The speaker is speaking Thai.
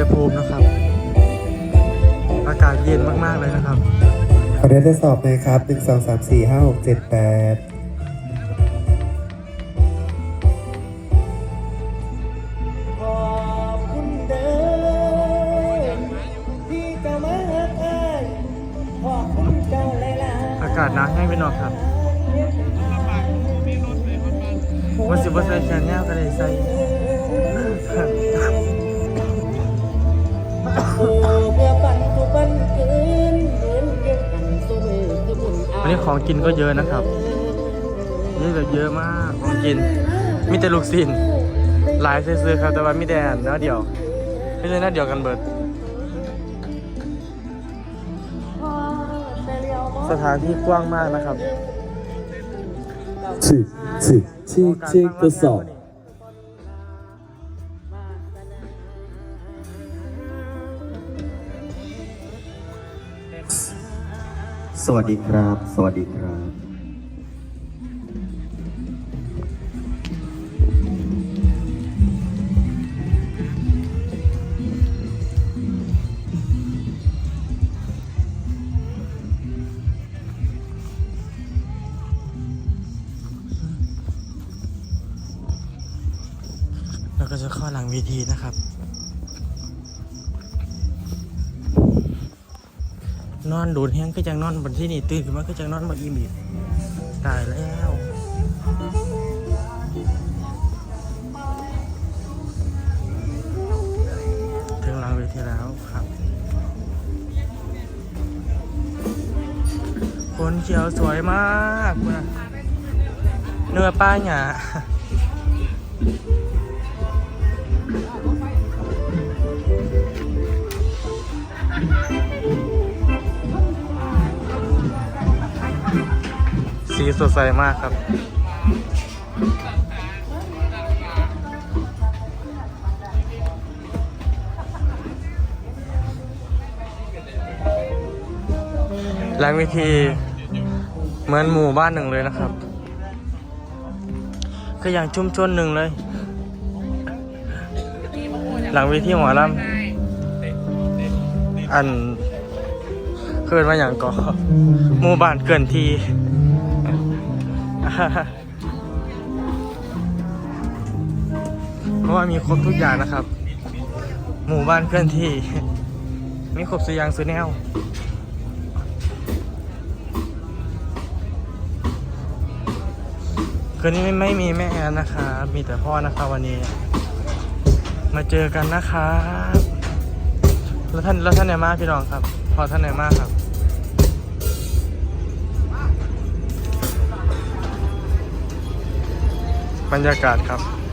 ยภูมินะครับ อากาศเย็นมากๆเลยนะครับขอเดินทดสอบนะครับหนึ่งสองสามสี่ห้าหกเจ็ดแปดอากาศหนาวแห้งไปหน่อยครับวันสิบวันใส่แขนยาวก็ได้ใส่ วันนี้ของกินก็เยอะนะครับเยอะแบบเยอะมากของกิน มีแต่ลูกศิลหลายซื้อครับแต่ว่ามีแต่อันหน้าเดียวไม่ใช่น้าเดียวกันเบิด สถานที่กว้างมากนะครับชิชิชิชิกระสอบ สวัสดีครับ สวัสดีครับแล้วก็จะเข้าหลังเวทีนะครับ นอนดูดแห้งก็จังนอนบนที่นี่ตื่นขึ้นมาก็จังนอนมาอิ่มอีกตายแล้วถึงหลังเวทีแล้วครับ คนเขียวสวยมากเนื้อป้าหยา สีสดใสมากครับ หลังเวทีเหมือนหมู่บ้านหนึ่งเลยนะครับ ก็อย่างชุมชนหนึ่งเลย หลังเวทีหมอลำอันเกิดมาอย่างก่อหมู่บ้านเกินที เพราะว่ามีครบทุกอย่างนะครับ หมู่บ้านเคลื่อนที่ มีครบสุดอยางสุแนวคืนนี้ไม่ไม่มีแม่แอนนะครับมีแต่พ่อนะครับวันนี้ มาเจอกันนะครับแล้วท่านแล้วท่านไหนมาพี่น้องครับ พอท่านไหนมาครับ บรรยากาศครับ